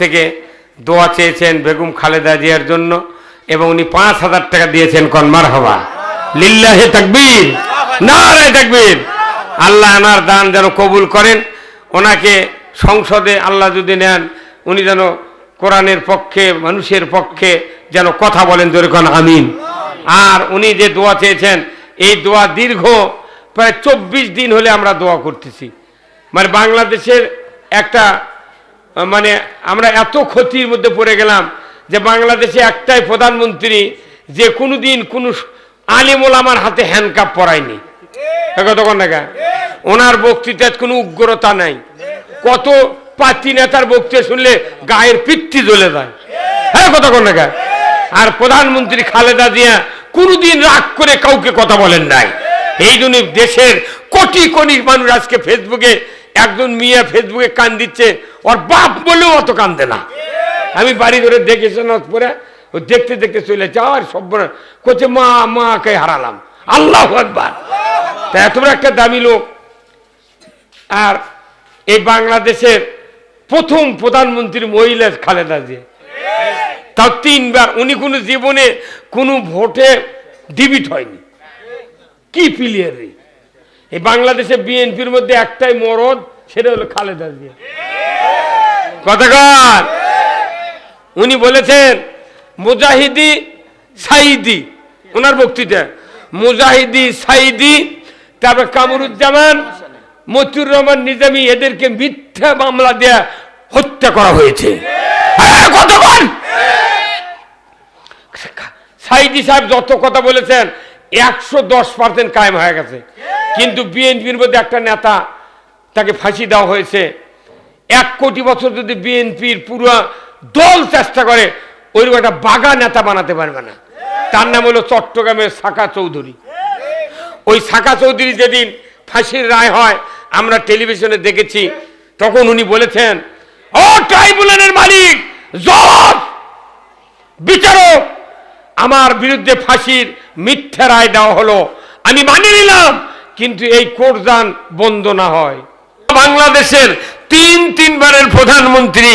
থেকে দোয়া চেয়েছেন বেগম খালেদা জিয়ার জন্য এবং উনি পাঁচ হাজার টাকা দিয়েছেন কনমার হবা লিল্লাহে তাকবীর, নারায় তাকবীর। আল্লাহ আনার দান যেন কবুল করেন, ওনাকে সংসদে আল্লাহ যদি নেন, উনি যেন কোরআনের পক্ষে, মানুষের পক্ষে যেন কথা বলেন যেরকম আমিন। আর উনি যে দোয়া চেয়েছেন, এই দোয়া দীর্ঘ প্রায় চব্বিশ দিন হলে আমরা দোয়া করতেছি। মানে বাংলাদেশের একটা মানে আমরা এত ক্ষতির মধ্যে পড়ে গেলাম যে বাংলাদেশে একটাই প্রধানমন্ত্রী যে কোনো দিন কোনো আলিমুল আমার হাতে হ্যান্ডকাপ পরায়নি। কতক্ষণ দেখা ওনার বক্তৃতার কোনো উগ্রতা নাই। কত পাতি নেতার বক্তৃতা শুনলে গায়ের পিত্তি জ্বলে যায়। হ্যাঁ কতক্ষণ দেখা আর প্রধানমন্ত্রী খালেদা জিয়া কোনোদিন রাগ করে কাউকে কথা বলেন নাই। এই জন্য দেশের কোটি কোটি মানুষ আজকে ফেসবুকে একজন মিয়া ফেসবুকে কান দিচ্ছে ওর বাপ বলেও অত কান্দে না। আমি বাড়ি ধরে দেখেছি না পরে ও দেখতে দেখতে চলে যাওয়ার সব কোচে মা, মাকে হারালাম। আল্লাহ একবার তা এত একটা দামি লোক। আর এই বাংলাদেশের প্রথম প্রধানমন্ত্রী মহিলা খালেদা জিয়া। তাও তিনবার, উনি কোনো জীবনে কোনো ভোটে ডিবিট হয়নি। কি প্লেয়ার এই বাংলাদেশে বিএনপির মধ্যে একটাই মরদ, সেটা হলো খালেদা জিয়া। কথাকার উনি বলেছেন মুজাহিদি সাইদি ওনার বক্তৃতা মুজাহিদি সাইদি তারপর কামরুজ্জামান মতিউর রহমান নিজামী এদেরকে মিথ্যা মামলা দেয়া হত্যা করা হয়েছে। হ্যাঁ, কতক্ষণ সাইদি সাহেব যত কথা বলেছেন একশো দশ পার্সেন্ট কায়েম হয়ে গেছে। কিন্তু বিএনপির মধ্যে একটা নেতা তাকে ফাঁসি দেওয়া হয়েছে। এক কোটি বছর যদি বিএনপির পুরো দল চেষ্টা করে, ওইরকম একটা বাগা নেতা বানাতে পারবে না। তার নাম হলো চট্টগ্রামের সাকা চৌধুরী। ওই সাকা চৌধুরী যেদিন ফাঁসির রায় হয়, আমরা টেলিভিশনে দেখেছি, তখন উনি বলেছেন, ও ট্রাইব্যুনালের মালিক জজ বিচারক, আমার বিরুদ্ধে ফাঁসির মিথ্যা রায় দেওয়া হলো। আমি মানিয়ে নিলাম, কিন্তু এই কোরজান বন্ধ না হয়। বাংলাদেশের তিন তিনবারের প্রধানমন্ত্রী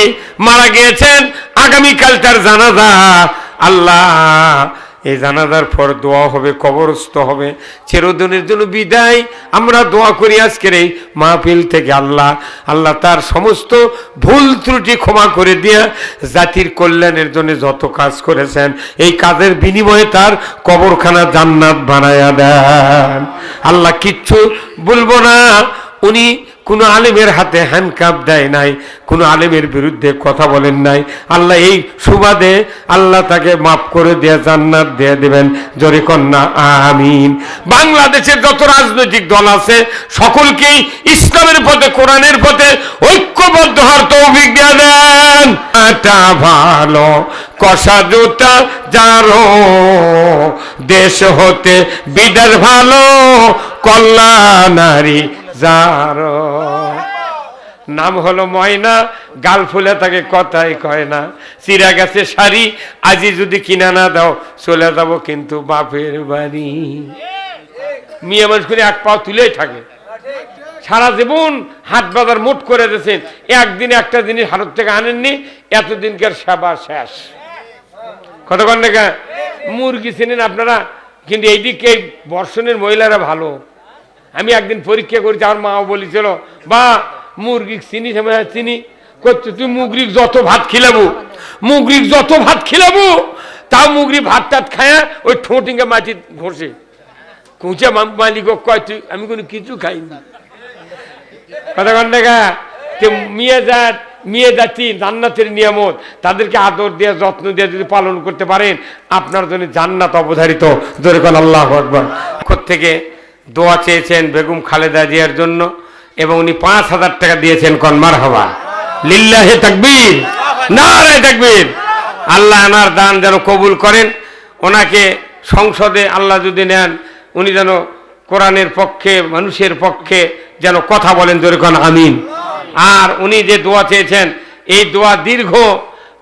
মারা গিয়েছেন। আগামীকাল তার জানাজা। আল্লাহ, এই জানাজার পর দোয়া হবে, কবরস্থ হবে, চিরদিনের জন্য বিদায়। আমরা দোয়া করি আজকের এই মাহফিল থেকে আল্লাহ আল্লাহ তার সমস্ত ভুল ত্রুটি ক্ষমা করে দিয়ে জাতির কল্যাণের জন্য যত কাজ করেছেন, এই কাজের বিনিময়ে তার কবরখানা জান্নাত বানায়া দেন। আল্লাহ কিচ্ছু বলব না। উনি কোনো আলেমের হাতে হ্যান্ডকাপ দেয় নাই, কোনো আলেমের বিরুদ্ধে কথা বলেন নাই। আল্লাহ এই সুবাদে আল্লাহ তাকে মাফ করে দিয়ে জান্নাত দিয়ে দেবেন। জোরে কন্যা, আমিন। বাংলাদেশের যত রাজনৈতিক দল আছে, সকলকেই ইসলামের পথে, কোরআনের পথে ঐক্যবদ্ধ হওয়ার তৌফিক দিয়ে দেন। ভালো, কষা জুতা যারো দেশ হতে বিদার ভালো কল্যাণারি যারো। নাম হলো ময়না, গাল ফুলে তাকে কথাই কয় না। চিরা গেছে শাড়ি, আজি যদি কিনা না দাও, চলে যাব কিন্তু বাপের বাড়ি। মেয়ে মানুষ করে এক পাও তুলেই থাকে। সারা জীবন হাট বাজার মুট করে দিয়েছেন। একদিন একটা জিনিস হাটত থেকে আনেননি, এতদিনকার সেবা শেষ। কতক্ষণ দেখা মুরগি চিনেন আপনারা? কিন্তু এইদিকে বর্ষণের মহিলারা ভালো। আমি একদিন পরীক্ষা করেছি, আমার মাও বলেছিল বা মুরগি চিনি চিনি। করছে তুই মুগরিক যত ভাত খিলাবো মুগরিক যত ভাত খিলাবো, তাও মুগরি ভাত টাত খায়া ওই ঠোঁটিঙ্গে মাটি ঘষে। কুঁচে মালিক কয়, তুই, আমি কোনো কিছু খাইনি কতক্ষণ দেখা যে মেয়ে জাত, মেয়ে জাতি জান্নাতের নিয়ামত, তাদেরকে আদর দিয়ে, যত্ন দিয়ে যদি পালন করতে পারেন, আপনার জন্য জান্নাত অবধারিত। জোরে কোন, আল্লাহ আকবর। থেকে দোয়া চেয়েছেন বেগম খালেদা জিয়ার জন্য এবং উনি পাঁচ হাজার টাকা দিয়েছেন কনমার হবা লিল্লাহে তাকবীর, নারায় তাকবীর। আল্লাহ আনার দান যেন কবুল করেন, ওনাকে সংসদে আল্লাহ যদি নেন, উনি যেন কোরআনের পক্ষে, মানুষের পক্ষে যেন কথা বলেন যেরকম আমিন। আর উনি যে দোয়া চেয়েছেন, এই দোয়া দীর্ঘ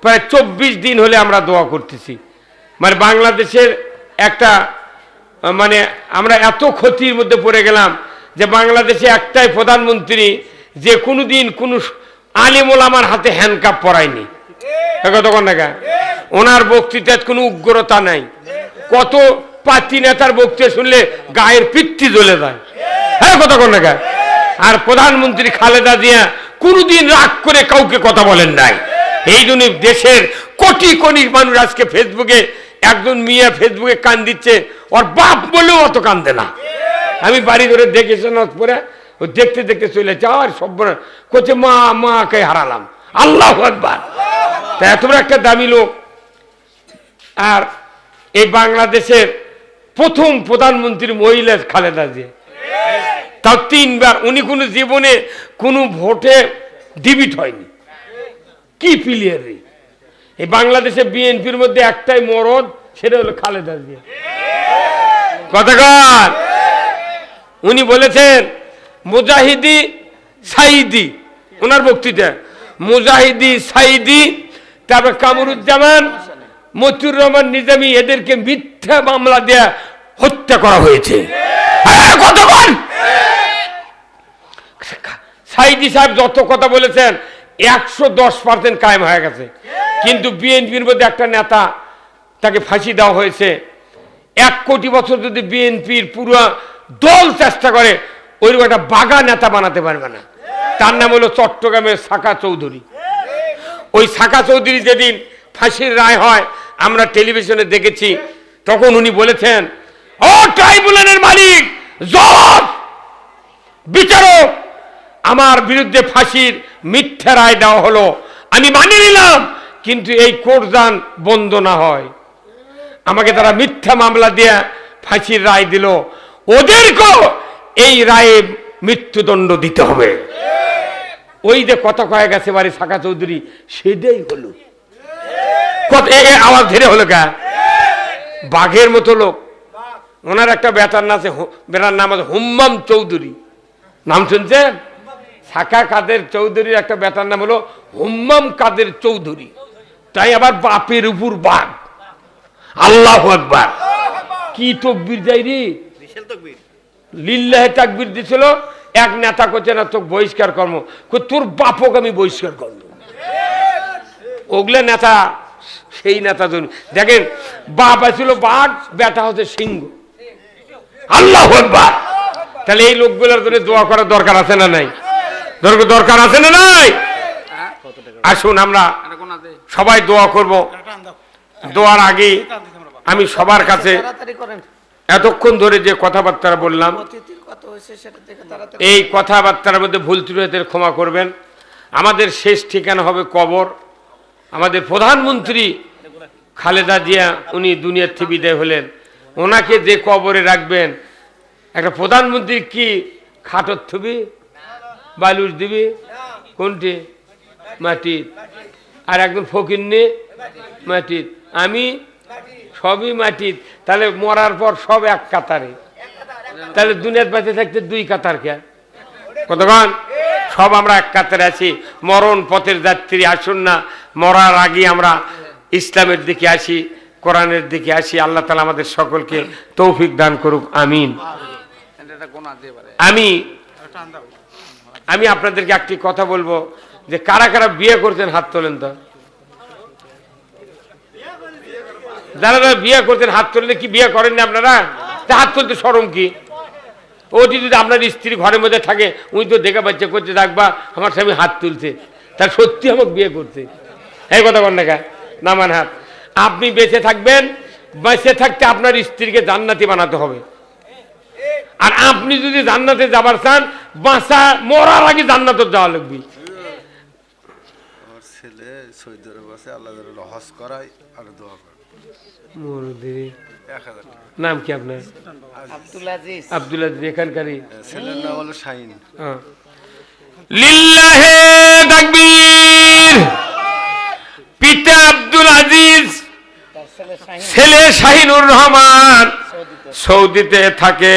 প্রায় চব্বিশ দিন হলে আমরা দোয়া করতেছি। মানে বাংলাদেশের একটা মানে আমরা এত ক্ষতির মধ্যে পড়ে গেলাম যে বাংলাদেশে একটাই প্রধানমন্ত্রী যে কোনো দিন কোনো আলিমুল আমার হাতে হ্যান্ডকাপ পরায়নি। কতক্ষণ দেখা ওনার বক্তৃতার কোনো উগ্রতা নাই। কত পাতি নেতার বক্তৃতা শুনলে গায়ের পিত্তি জ্বলে যায়। হ্যাঁ কতক্ষণ দেখা আর প্রধানমন্ত্রী খালেদা জিয়া কোনোদিন রাগ করে কাউকে কথা বলেন নাই। এই জন্য দেশের কোটি কোটি মানুষ আজকে ফেসবুকে একজন মিয়া ফেসবুকে কান দিচ্ছে, ওর বাপ বলেও অত কান্দে না। আমি বাড়ি ধরে দেখেছি না ও দেখতে দেখতে চলে যাও আর সব করছে মা, মাকে হারালাম। আল্লাহ একবার তা এত একটা দামি লোক। আর এই বাংলাদেশের প্রথম প্রধানমন্ত্রী মহিলা খালেদা জিয়া। তাও তিনবার, উনি কোনো জীবনে কোনো ভোটে ডিবিট হয়নি। কি প্লেয়ার এই বাংলাদেশে বিএনপির মধ্যে একটাই মরদ সেটা হলো খালেদা জিয়া। কথাকার উনি বলেছেন মুজাহিদি সাইদি ওনার বক্তৃতা। মুজাহিদি সাইদি তারপর কামরুজ্জামান মতিউর রহমান নিজামী এদেরকে মিথ্যা মামলা দেয়া হত্যা করা হয়েছে। হ্যাঁ, কতক্ষণ সাইদি সাহেব যত কথা বলেছেন একশো দশ পার্সেন্ট কায়েম হয়ে গেছে। কিন্তু বিএনপির মধ্যে একটা নেতা তাকে ফাঁসি দেওয়া হয়েছে। এক কোটি বছর যদি বিএনপির পুরো দল চেষ্টা করে, ওইরকম একটা বাগা নেতা বানাতে পারবে না। তার নাম হলো চট্টগ্রামের সাকা চৌধুরী। ওই সাকা চৌধুরী যেদিন ফাঁসির রায় হয়, আমরা টেলিভিশনে দেখেছি, তখন উনি বলেছেন, ও ট্রাইব্যুনালের মালিক জজ বিচারক, আমার বিরুদ্ধে ফাঁসির মিথ্যা রায় দেওয়া হলো। আমি মানিয়ে নিলাম কিন্তু এই কোর্টদান বন্ধ না হয়। আমাকে তারা মিথ্যা মামলা দিয়ে ফাঁসির রায় দিল। ওদেরকেও এই রায়ে মৃত্যুদণ্ড দিতে হবে। ওই যে কথা কয়ে গেছে বাড়ি শাখা চৌধুরী, সেটাই হলো। কত আওয়াজ ধীরে হলো কা? বাঘের মতো লোক। ওনার একটা নাম আছে বেটার নাম আছে হুম্মাম চৌধুরী। নাম শুনছেন? সাকা কাদের চৌধুরীর একটা বেটার নাম হলো হুম্মাম কাদের চৌধুরী। তাই আবার বাপের উপর বাঘ। আল্লাহ আকবার। কি তকবির যাই রে? লিল্লাহে তাকবির দিছিল এক নেতা করছে না তোকে বহিষ্কার কর্ম তোর বাপক আমি বহিষ্কার করব। ওগুলো নেতা সেই নেতা জন দেখেন বাপ আছিল বাঘ বেটা হচ্ছে সিংহ। আল্লাহ আকবার। তাহলে এই লোকগুলোর জন্য দোয়া করার দরকার আছে না নাই? দরকার আছে না নাই? আসুন আমরা সবাই দোয়া করব। দোয়ার আগে আমি সবার কাছে এতক্ষণ ধরে যে কথাবার্তা বললাম অতিথির কত হয়েছে সেটা দেখে তাড়াতাড়ি এই কথাবার্তার মধ্যে ভুল ত্রুটিদের ক্ষমা করবেন। আমাদের শেষ ঠিকানা হবে কবর। আমাদের প্রধানমন্ত্রী খালেদা জিয়া উনি দুনিয়ার থেকে বিদায় হলেন। ওনাকে যে কবরে রাখবেন একটা প্রধানমন্ত্রী কি খাটর থবি বালুর দিবি? কোনটি? মাটির। আর একজন ফকির নে মাটির। আমি সবই মাটির। তাহলে মরার পর সব এক কাতারে। তাহলে দুনিয়ার বেঁচে থাকতে দুই কাতার কে? কতক্ষণ? সব আমরা এক কাতারে আছি। মরণ পথের যাত্রী আসুন না। মরার আগে আমরা ইসলামের দিকে আসি কোরআনের দিকে আসি। আল্লাহ তালা আমাদের সকলকে তৌফিক দান করুক। আমিন। আমি আমি আপনাদেরকে একটি কথা বলব। যে কারা কারা বিয়ে করতেন হাত তোলেন তো। যারা যারা বিয়ে করতেন হাত তুললে কি, বিয়ে করেননি আপনারা? তা হাত তুলতে সরম কি? ওটি যদি আপনার স্ত্রী ঘরের মধ্যে থাকে, উনি তো দেখা বাচ্চা করছে দেখবা আমার স্বামী হাত তুলছে। তার সত্যি আমাকে বিয়ে করতে এই কথা বল না নামান হাত। আপনি বেঁচে থাকবেন, বেঁচে থাকতে আপনার স্ত্রীকে জান্নাতি বানাতে হবে। আর আপনি যদি জান্নাতে যাবার চান, বাঁচা, মরার আগে জান্নাতে যাওয়া লাগবে। আল্লাহ হজ করায় আর দোয়া করে। এক হাজার টাকা। নাম কি আপনার? আব্দুল আজিজ। আবদুল্লাহ ছেলের নাম হলো শাহিন। হ্যাঁ। লিল্লাহে তাকবীর। পিতা আব্দুল আজিজ ছেলে শাহিনুর রহমান। সৌদিতে সৌদিতে থাকে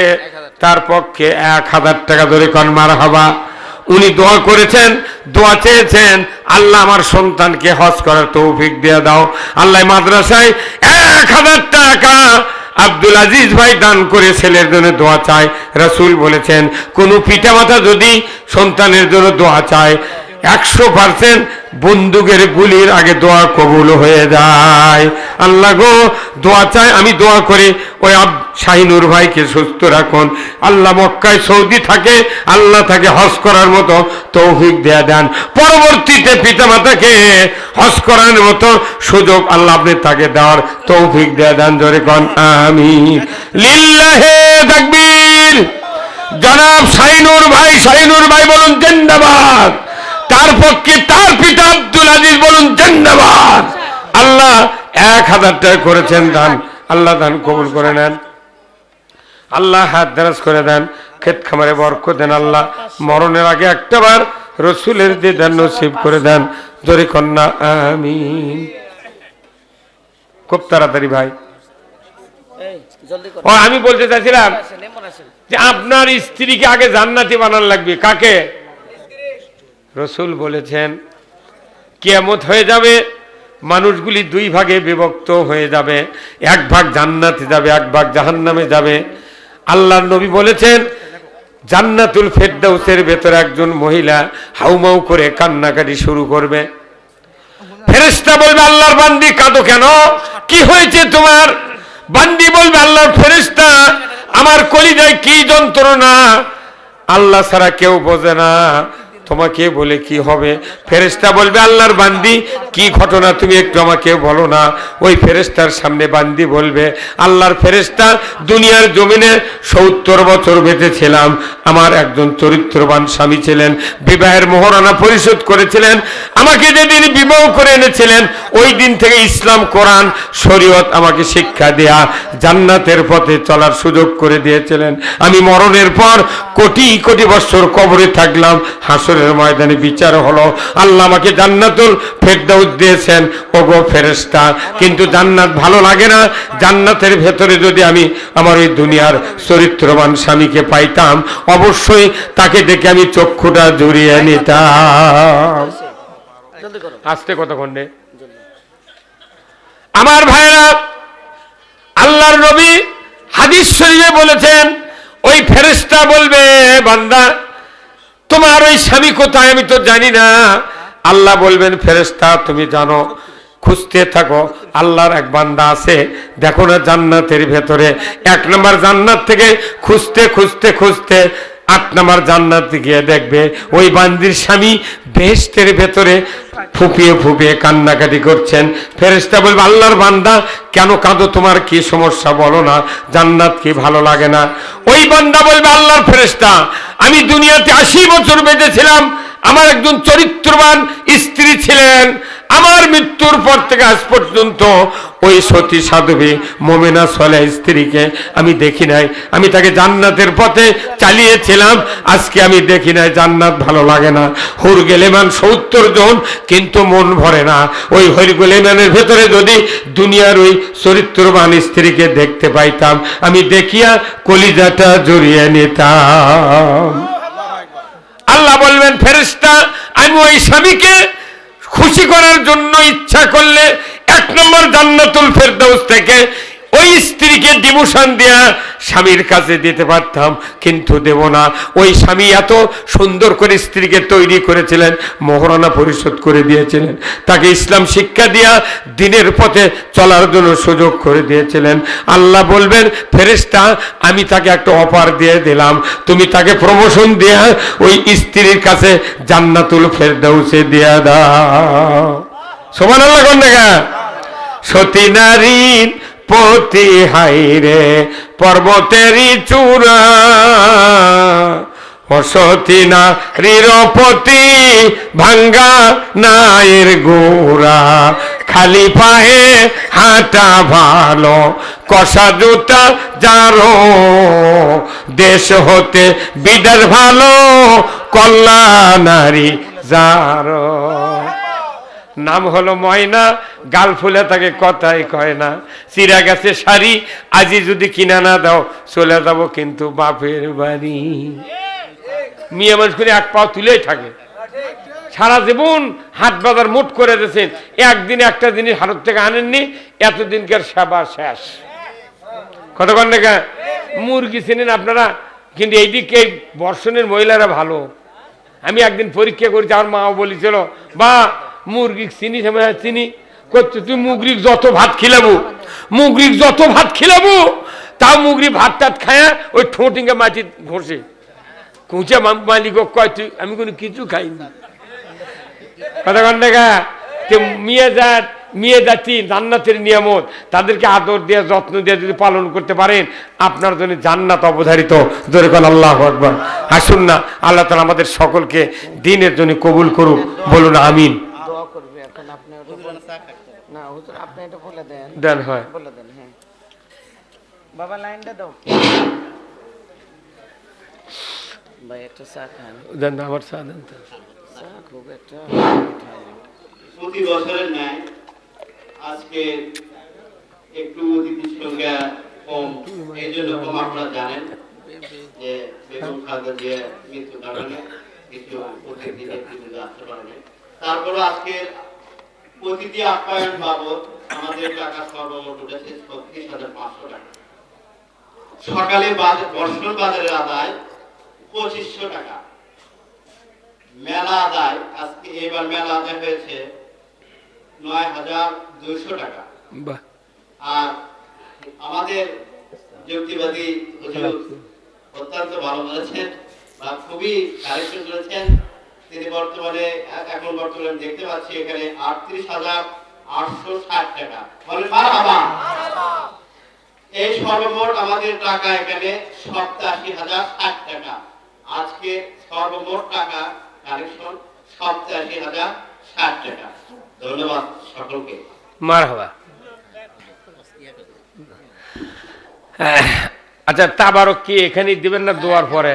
তার পক্ষে এক হাজার টাকা ধরে কনমার হবা উনি দোয়া করেছেন, দোয়া চেয়েছেন, আল্লাহ আমার সন্তানকে হজ করার তৌফিক দিয়ে দাও। আল্লাহ মাদ্রাসায় এক হাজার টাকা আব্দুল আজিজ ভাই দান করে ছেলের জন্য দোয়া চায়। রাসুল বলেছেন, কোন পিতামাতা যদি সন্তানের জন্য দোয়া চায়, একশো পার্সেন্ট বন্দুকের গুলির আগে দোয়া কবুল হয়ে যায়। আল্লাহ গো, দোয়া চাই, আমি দোয়া করি। ওই আব- শাহিনুর ভাইকে সুস্থ রাখুন। আল্লাহ মক্কায় সৌদি থাকে, আল্লাহ তাকে হজ করার মতো তৌফিক দেয়া দেন। পরবর্তীতে পিতামাতাকে হজ করার মতো সুযোগ আল্লাহ আপনি তাকে দেওয়ার তৌফিক দেয়া দেন। জোরে কন আমি লিল্লাহে তাকবীর। জনাব শাহিনুর ভাই শাহিনুর ভাই বলুন, জিন্দাবাদ। তার পক্ষে তার পিতা আব্দুল আজিজ বলুন জিন্দাবাদ! আল্লাহ এক হাজার টাকা করেছেন দান। আল্লাহ দান কবুল করে নেন। আল্লাহ হাত দারাজ করে দেন। ক্ষেত খামারে বরক দেন আল্লাহ। মরণের আগে একটাবার রসুলের দিদার নসিব করে দেন। জরি কন্যা আমিন। খুব তাড়াতাড়ি ভাই। ও আমি বলতে চাইছিলাম যে আপনার স্ত্রীকে আগে জান্নাতি বানান লাগবে। কাকে? রসুল বলেছেন, কিয়ামত হয়ে যাবে, মানুষগুলি দুই ভাগে বিভক্ত হয়ে যাবে। এক ভাগ জান্নাতে যাবে, এক ভাগ জাহান্নামে যাবে। আল্লাহর নবী বলেছেন, জান্নাতুল ফেরদাউসের ভেতরে একজন মহিলা হাউমাউ করে কান্নাকাটি শুরু করবে। ফেরেশতা বলবে, আল্লাহর বান্দি কাঁদো কেন? কি হয়েছে তোমার? বান্দি বলবে, আল্লাহর ফেরেশতা, আমার কলিজায় কি যন্ত্রণা? আল্লাহ ছাড়া কেউ বোঝে না। তোমাকে বলে কি হবে? ফেরেশতা বলবে, আল্লাহর বান্দি, কি ঘটনা তুমি একটু আমাকে বলো না। ওই ফেরেশতার সামনে বান্দি বলবে, আল্লাহর ফেরেশতা দুনিয়ার জমিনে সত্তর বছর বেঁচেছিলাম। আমার একজন চরিত্রবান স্বামী ছিলেন, বিবাহের মোহরানা পরিশোধ করেছিলেন। আমাকে যেদিন বিবাহ করে এনেছিলেন, ওই দিন থেকে ইসলাম, কোরআন, শরীয়ত আমাকে শিক্ষা দেয়া, জান্নাতের পথে চলার সুযোগ করে দিয়েছিলেন। আমি মরণের পর কোটি কোটি বছর কবরে থাকলাম হাসরের ময়দানে বিচার হলো। আল্লাহ আমাকে জান্নাতুল ফেরদাউস দিয়েছেন। ওগো ফেরেশতা, কিন্তু জান্নাত ভালো লাগে না। জান্নাতের ভেতরে যদি আমি আমার ওই দুনিয়ার চরিত্রবান স্বামীকে পাইতাম, অবশ্যই তাকে দেখে আমি চক্ষুটা জুড়িয়ে নিতাম। আসতে কতক্ষণ আমার ভাইরা আল্লাহর নবী হাদিস শরীফে বলেছেন, ওই ফেরেশতা বলবে, বান্দা তোমার ওই স্বামী কোথায় আমি তো জানি না। আল্লাহ বলবেন ফেরেস্তা তুমি জানো, খুঁজতে থাকো, আল্লাহর এক বান্দা আছে। দেখো না জান্নাতের ভেতরে। এক নম্বর জান্নাত থেকে খুঁজতে খুঁজতে খুঁজতে আট নম্বর জান্নাতে গিয়ে দেখবে ওই বান্দির স্বামী বেহেস্তের ভেতরে ফুপিয়ে ফুপিয়ে কান্নাকাটি করছেন। ফেরেস্তা বলবে, আল্লাহর বান্দা, কেন কাঁদো? তোমার কি সমস্যা বলো না? জান্নাত কি ভালো লাগে না? ওই বান্দা বলবে, আল্লাহর ফেরেস্তা আমি দুনিয়াতে আশি বছর বেঁচেছিলাম। আমার একজন চরিত্রবান স্ত্রী ছিলেন। আমার মৃত্যুর পর থেকে আজ পর্যন্ত ওই সতী সাধবী মোমেনা সলে স্ত্রীকে আমি দেখি নাই। আমি তাকে জান্নাতের পথে চালিয়েছিলাম। আজকে আমি দেখি নাই, জান্নাত ভালো লাগে না। হুর গেলেমান সত্তর জন, কিন্তু মন ভরে না। ওই হরি গেলেমানের ভেতরে যদি দুনিয়ার ওই চরিত্রবান স্ত্রীকে দেখতে পাইতাম, আমি দেখিয়া কলিজাটা জড়িয়ে নিতাম। ফেরেশতা আমি ওই স্বামীকে খুশি করার জন্য ইচ্ছা করলে এক নম্বর জান্নাতুল ফেরদাউস থেকে ওই স্ত্রীকে ডিমোশন দেয়া স্বামীর কাছে দিতে পারতাম, কিন্তু দেব না। ওই স্বামী এত সুন্দর করে স্ত্রীকে তৈরি করেছিলেন মোহরানা পরিশোধ করে দিয়েছিলেন। তাকে ইসলাম শিক্ষা দিয়া দিনের পথে চলার জন্য সুযোগ করে দিয়েছিলেন। আল্লাহ বলবেন ফেরেস্তা আমি তাকে একটা অফার দিয়ে দিলাম। তুমি তাকে প্রমোশন দেয়া ওই স্ত্রীর কাছে জান্নাতুল ফের ফেরদাউসে দিয়া দাও। সমান আল্লাহ কোন দেখা সতী নারীর পতি হাইরে পর্বতেরই চূড়া। অসতী নারীর পতি, ভাঙ্গা নায়ের গোড়া। খালি পায়ে হাঁটা ভালো, কষা জুতা যারো দেশ হতে বিদার ভালো কল্লা নারী যারো নাম হলো ময়না, গাল ফুলে তাকে কথাই কয় না। চিরা গেছে শাড়ি, আজি যদি কিনা না দাও, চলে যাব কিন্তু বাপের বাড়ি। মেয়ে মানুষ করে এক পাও তুলেই থাকে। সারা জীবন হাট বাজার মুট করে দিয়েছেন। একদিন একটা জিনিস হাটত থেকে আনেননি, এতদিনকার সেবা শেষ। কতক্ষণ দেখা মুরগি চেনেন আপনারা? কিন্তু এইদিকে এই বর্ষণের মহিলারা ভালো। আমি একদিন পরীক্ষা করেছি, আমার মাও বলেছিল বা মুরগি চিনি চিনি। করছে তুই মুগরিক যত ভাত খিলাবো মুগরিক যত ভাত খিলাবো, তা মুগরি ভাত টাত খায়া ওই ঠোঁটিঙ্গে মাটি ঘষে। কুঁচে মালিক কয়, তুই আমি কোনো কিছু খাইনি কথা কন দেখা মেয়ে জাত মেয়ে জাতি জান্নাতের নিয়ামত। তাদেরকে আদর দিয়ে, যত্ন দিয়ে যদি পালন করতে পারেন, আপনার জন্য জান্নাত অবধারিত। জোরে কোন, আল্লাহ আকবর। আসুন না, আল্লাহ তালা আমাদের সকলকে দিনের জন্য কবুল করুক। বলুন, আমিন দোয়া করবে এখন আপনি ওটা বল- না হুজুর আপনি এটা বলে দেন। দেন হয়। বলে দেন হ্যাঁ। বাবা লাইনটা দাও। ভাই একটা চা খান। দেন আমার চা দেন তো। চা খুব একটা প্রতি বছরের ন্যায় আজকে একটু অতিথির সংখ্যা কম। এই জন্য কম আপনারা জানেন যে বেগম খালেদা জিয়া মৃত্যু কারণে কিছু অতিথি আসতে পারেনি তারপরে আজকে অতিথি আপ্যায়ন বাবদ আমাদের টাকা সর্বমোট উঠেছে ছত্রিশ হাজার পাঁচশো টাকা। সকালে বর্ষণ বাজারের আদায় পঁচিশশো টাকা। মেলা আদায় আজকে এবার মেলা আদায় হয়েছে নয় হাজার দুইশো টাকা। আর আমাদের যুক্তিবাদী অত্যন্ত ভালো বলেছেন বা খুবই কারেকশন করেছেন। তিনি বর্তমানে এখন বর্তমানে দেখতে পাচ্ছি এখানে আটত্রিশ হাজার আটশো ষাট টাকা। বলেন মারহাবা এই সর্বমোট আমাদের টাকা এখানে সপ্তাশি হাজার ষাট টাকা। আজকে সর্বমোট টাকা কালেকশন সপ্তাশি হাজার ষাট টাকা। ধন্যবাদ সকলকে। মার হবা আচ্ছা তাবারক কি এখানে দিবেন না দোয়ার পরে?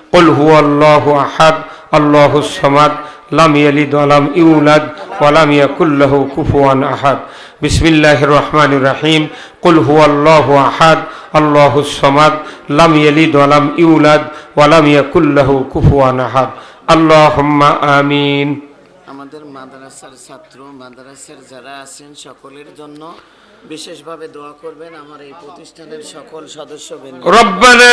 قل هو الله أحد الله الصمد لم يلد ولم يولد ولم يكن له كفوا أحد بسم الله الرحمن الرحيم قل هو الله أحد الله الصمد لم يلد ولم يولد ولم يكن له كفوا أحد اللهم آمين আমাদের মাদ্রাসার ছাত্র মাদ্রাসার যারা আছেন সকলের জন্য বিশেষভাবে দোয়া করবেন আমার এই প্রতিষ্ঠানের সকল সদস্য ربنا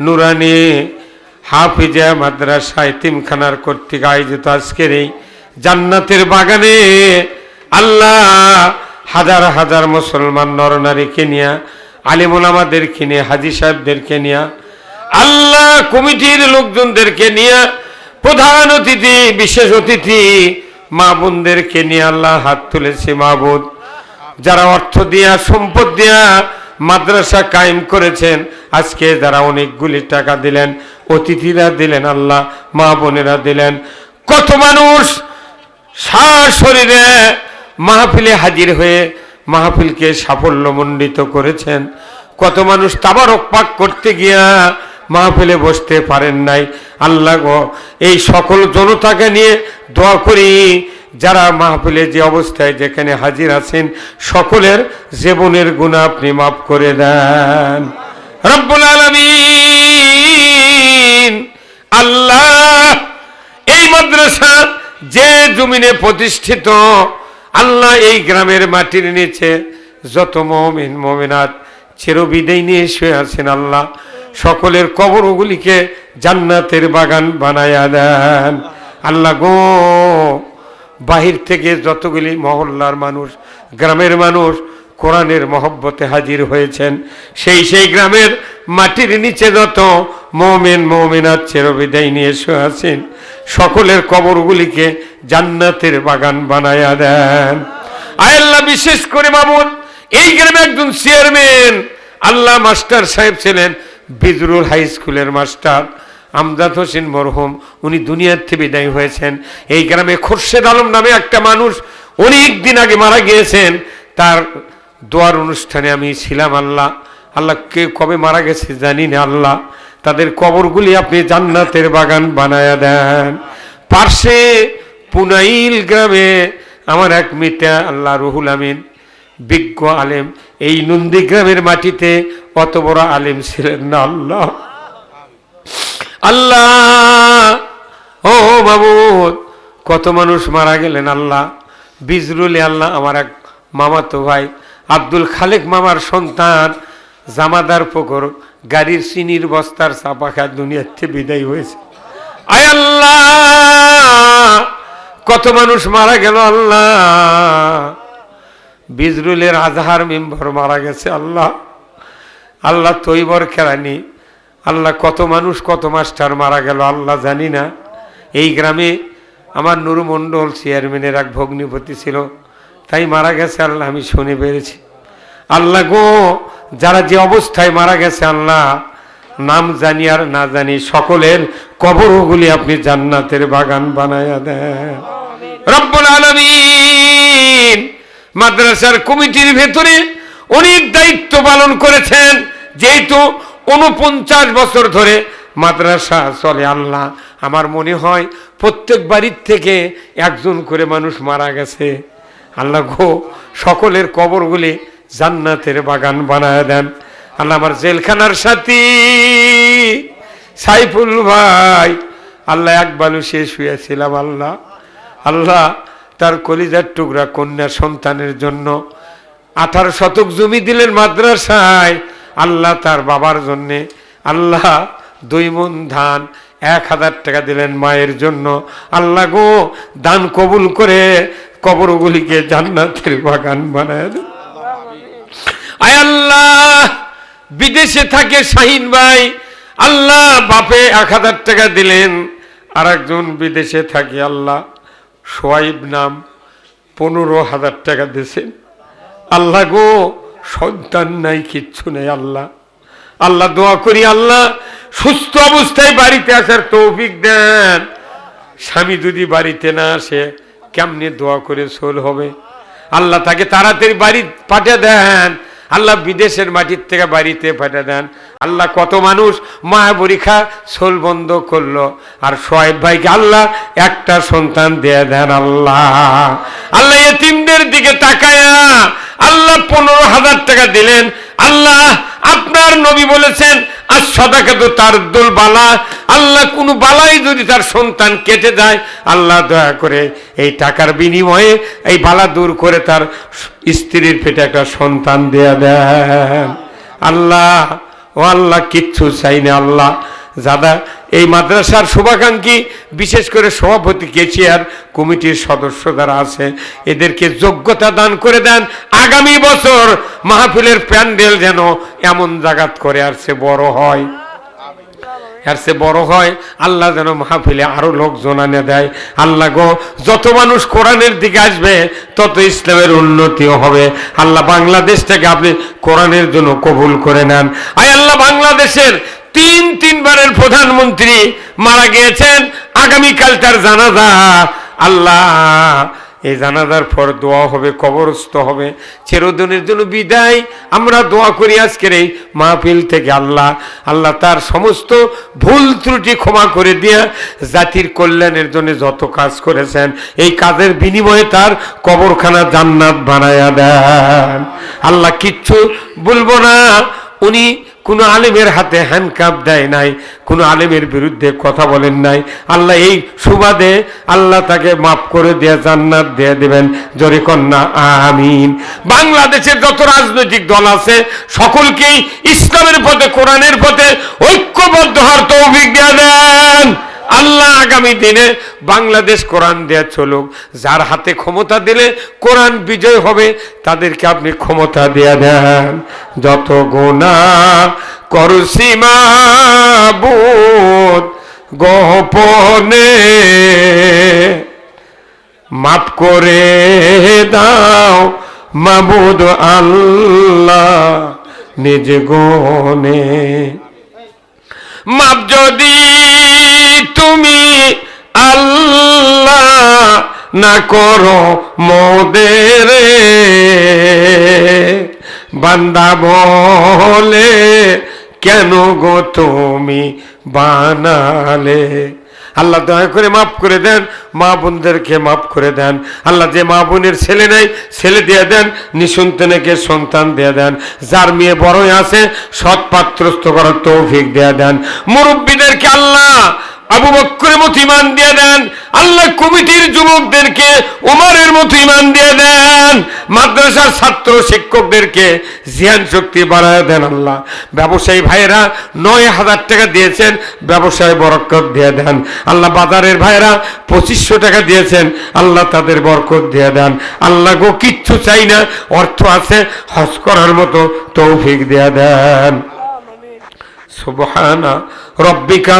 নুরানি হাফিজা মাদ্রাসা ইতিমখানার কর্তৃক আয়োজিত আজকের এই জান্নাতের বাগানে আল্লাহ হাজার হাজার মুসলমান নরনারীকে নিয়ে, আলিমুল আমাদেরকে নিয়ে, হাজি সাহেবদেরকে নিয়ে, আল্লাহ কমিটির লোকজনদেরকে নিয়ে, প্রধান অতিথি, বিশেষ অতিথি, মা বোনদেরকে নিয়ে আল্লাহ হাত তুলেছে মা মাহবুদ। যারা অর্থ দিয়া, সম্পদ দিয়া মাদ্রাসা কায়েম করেছেন। আজকে যারা অনেকগুলি টাকা দিলেন, অতিথিরা দিলেন, আল্লাহ মা বোনেরা দিলেন। কত মানুষ সার শরীরে মাহফিলে হাজির হয়ে মাহফিলকে সাফল্যমণ্ডিত করেছেন। কত মানুষ তাবারক পাক করতে গিয়া মাহফিলে বসতে পারেন নাই। আল্লাহ এই সকল জনতাকে নিয়ে দোয়া করি। যারা মাহফিলে যে অবস্থায় যেখানে হাজির আছেন, সকলের জীবনের গুণা আপনি মাফ করে দেন। রব্বুল আলামিন, আল্লাহ, এই মাদ্রাসা যে জমিনে প্রতিষ্ঠিত, আল্লাহ এই গ্রামের মাটির নিচে যত মমিন, মমিনাত চিরবিদায় নিয়ে শুয়ে আছেন আল্লাহ, সকলের কবরগুলিকে জান্নাতের বাগান বানায়া দেন। আল্লাহ গো বাহির থেকে যতগুলি মহল্লার মানুষ, গ্রামের মানুষ কোরআনের মহব্বতে হাজির হয়েছেন, সেই সেই গ্রামের মাটির নিচে যত মৌমেন মৌমিনার চেরবিদায় নিয়ে এসে আছেন, সকলের কবরগুলিকে জান্নাতের বাগান বানায়া দেন। আয় আল্লাহ, বিশেষ করে মামুন এই গ্রামে একজন চেয়ারম্যান, আল্লাহ মাস্টার সাহেব ছিলেন, বিজরুল হাই স্কুলের মাস্টার। আমজাদ হোসেন মরহুম, উনি দুনিয়ার থেকে বিদায় হয়েছেন। এই গ্রামে খোরশেদ আলম নামে একটা মানুষ অনেক দিন আগে মারা গিয়েছেন। তার দোয়ার অনুষ্ঠানে আমি ছিলাম, আল্লাহ আল্লাহ কে কবে মারা গেছে জানি না, আল্লাহ। তাদের কবরগুলি আপনি জান্নাতের বাগান বানায়া দেন। পার্শ্বে পুনাইল গ্রামে আমার এক মিতা, আল্লাহ রুহুল আমিন, বিজ্ঞ আলেম, এই নন্দীগ্রামের মাটিতে অত বড় আলেম ছিলেন না, আল্লাহ। আল্লাহ। ও বাবুদ কত মানুষ মারা গেলেন আল্লাহ। বিজরুল আল্লাহ আমার এক মামাতো ভাই, আব্দুল খালেক মামার সন্তান, জামাদার পুকুর, গাড়ির চিনির বস্তার চাপা দুনিয়ার থেকে বিদায় হয়েছে। আয় আল্লাহ, কত মানুষ মারা গেল আল্লাহ। বিজরুলের আজহার মেম্বর মারা গেছে আল্লাহ। আল্লাহ তৈবর কেরানি আল্লাহ কত মানুষ, কত মাস্টার মারা গেল, আল্লাহ জানি না। এই গ্রামে আমার নুরুমণ্ডল চেয়ারম্যানের এক ভগ্নিপতি ছিল, তাই মারা গেছে আল্লাহ, আমি শুনে পেরেছি। আল্লাহ গো, যারা যে অবস্থায় মারা গেছে আল্লাহ, নাম জানি আর না জানি, সকলের কবরগুলি আপনি জান্নাতের বাগান বানায়া দেন। মাদ্রাসার কমিটির ভেতরে অনেক দায়িত্ব পালন করেছেন, যেহেতু উনপঞ্চাশ বছর ধরে মাদ্রাসা চলে আল্লাহ। আমার মনে হয় প্রত্যেক বাড়ির থেকে একজন করে মানুষ মারা গেছে। আল্লাহ গো, সকলের কবরগুলি জান্নাতের বাগান বানায় দেন। আল্লাহ আমার জেলখানার সাথী সাইফুল ভাই, আল্লাহ এক বালু শেষ হয়েছিলাম আল্লাহ। আল্লাহ তার কলিজার টুকরা কন্যা সন্তানের জন্য আঠারো শতক জমি দিলেন মাদ্রাসায়। আল্লাহ তার বাবার জন্যে আল্লাহ দুই মন ধান এক হাজার টাকা দিলেন মায়ের জন্য। আল্লাহ গো, দান কবুল করে কবরগুলিকে জান্নাতের বাগান বানায় দেন। আয় আল্লাহ, বিদেশে থাকে শাহিন ভাই, আল্লাহ বাপে এক হাজার টাকা দিলেন। আর একজন বিদেশে থাকে আল্লাহ, সোয়াইব নাম পনেরো হাজার টাকা দিয়েছেন। আল্লাহ গো সন্তান নাই, কিচ্ছু নেই আল্লাহ। আল্লাহ দোয়া করি, আল্লাহ সুস্থ অবস্থায় বাড়িতে আসার তৌফিক দেন। স্বামী যদি বাড়িতে না আসে, কেমনে দোয়া করে সোল হবে? আল্লাহ তাকে তাড়াতাড়ি বাড়ি পাঠিয়ে দেন। আল্লাহ বিদেশের মাটির থেকে বাড়িতে পাঠিয়ে দেন। আল্লাহ কত মানুষ মায়া পরীক্ষা সোল বন্ধ করল। আর সোয়েব ভাইকে আল্লাহ একটা সন্তান দিয়ে দেন আল্লাহ। আল্লাহ এ এতিমদের দিকে তাকায়া আল্লাহ পনেরো হাজার টাকা দিলেন। আল্লাহ, আপনার নবী বলেছেন আর সদাকে তো তার দোল বালা। আল্লাহ, কোন বালাই যদি তার সন্তান কেটে যায় আল্লাহ দয়া করে এই টাকার বিনিময়ে এই বালা দূর করে তার স্ত্রীর পেটে একটা সন্তান দেয়া দেন। আল্লাহ, ও আল্লাহ, কিচ্ছু চাই না, আল্লাহ। যাদা এই মাদ্রাসার শুভাকাঙ্ক্ষী, বিশেষ করে সভাপতি কেচিয়ার কমিটির সদস্য যারা আছে, এদেরকে যোগ্যতা দান করে দেন। আগামী বছর মাহফিলের প্যান্ডেল যেন এমন জাগাত করে আর সে বড় হয়। আর সে বড় হয়, আল্লাহ যেন মাহফিলে আরও লোকজন আনে দেয়। আল্লাহ গো, যত মানুষ কোরআনের দিকে আসবে, তত ইসলামের উন্নতিও হবে। আল্লাহ বাংলাদেশটাকে আপনি কোরআনের জন্য কবুল করে নেন। আয় আল্লাহ বাংলাদেশের তিন তিনবারের প্রধানমন্ত্রী মারা গিয়েছেন। আগামীকাল তার জানাজা। আল্লাহ, এই জানাজার পর দোয়া হবে, কবরস্থ হবে, চিরদিনের জন্য বিদায়। আমরা দোয়া করি আজকের এই মাহফিল থেকে আল্লাহ আল্লাহ তার সমস্ত ভুল ত্রুটি ক্ষমা করে দিয়ে জাতির কল্যাণের জন্য যত কাজ করেছেন, এই কাজের বিনিময়ে তার কবরখানা জান্নাত বানায়া দেন। আল্লাহ কিচ্ছু বলব না। উনি কোনো আলেমের হাতে হ্যান্ডকাপ দেয় নাই, কোন আলেমের বিরুদ্ধে কথা বলেন নাই। আল্লাহ এই সুবাদে আল্লাহ তাকে মাফ করে দেয়া জান্নাত দিয়ে দেবেন। জোরে কন্যা, আমিন। বাংলাদেশের যত রাজনৈতিক দল আছে, সকলকেই ইসলামের পথে, কোরআনের পথে ঐক্যবদ্ধ হওয়ার তৌফিক দিয়ে দেন। আল্লাহ আগামী দিনে বাংলাদেশ কোরআন দেয়া চলুক। যার হাতে ক্ষমতা দিলে কোরআন বিজয় হবে, তাদেরকে আপনি ক্ষমতা দেয়া দেন। যত গোনা করসীমা বোধ গোপনে মাফ করে দাও মাবুদ আল্লাহ নিজ গনে মাপ যদি তুমি আল্লাহ না করো মোদের। বান্দা বলে, কেন গো তুমি বানালে? আল্লাহ দয়া করে মাফ করে দেন, মা বোনদেরকে মাফ করে দেন। আল্লাহ যে মা বোনের ছেলে নেই, ছেলে দিয়ে দেন, নিঃসন্তানকে সন্তান দিয়ে দেন। যার মেয়ে বড়ই আছে, সৎ পাত্রস্থ করার তৌফিক দিয়ে দেন। মুরব্বীদেরকে আল্লাহ আবু বক্করের মতো ইমান দিয়ে দেন আল্লাহ কমিটির যুবকদেরকে উমারের মতো ইমান দিয়ে দেন মাদ্রাসার ছাত্র শিক্ষকদেরকে জ্ঞান শক্তি বাড়ায় দেন আল্লাহ। ব্যবসায়ী ভাইয়েরা নয় হাজার টাকা দিয়েছেন ব্যবসায় বরকত দিয়ে দেন। আল্লাহ বাজারের ভাইয়েরা পঁচিশশো টাকা দিয়েছেন আল্লাহ তাদের বরকত দিয়ে দেন। আল্লাহ গো কিচ্ছু চাই না অর্থ আছে হজ করার মতো তৌফিক দিয়ে দেন। সুবহানা রব্বিকা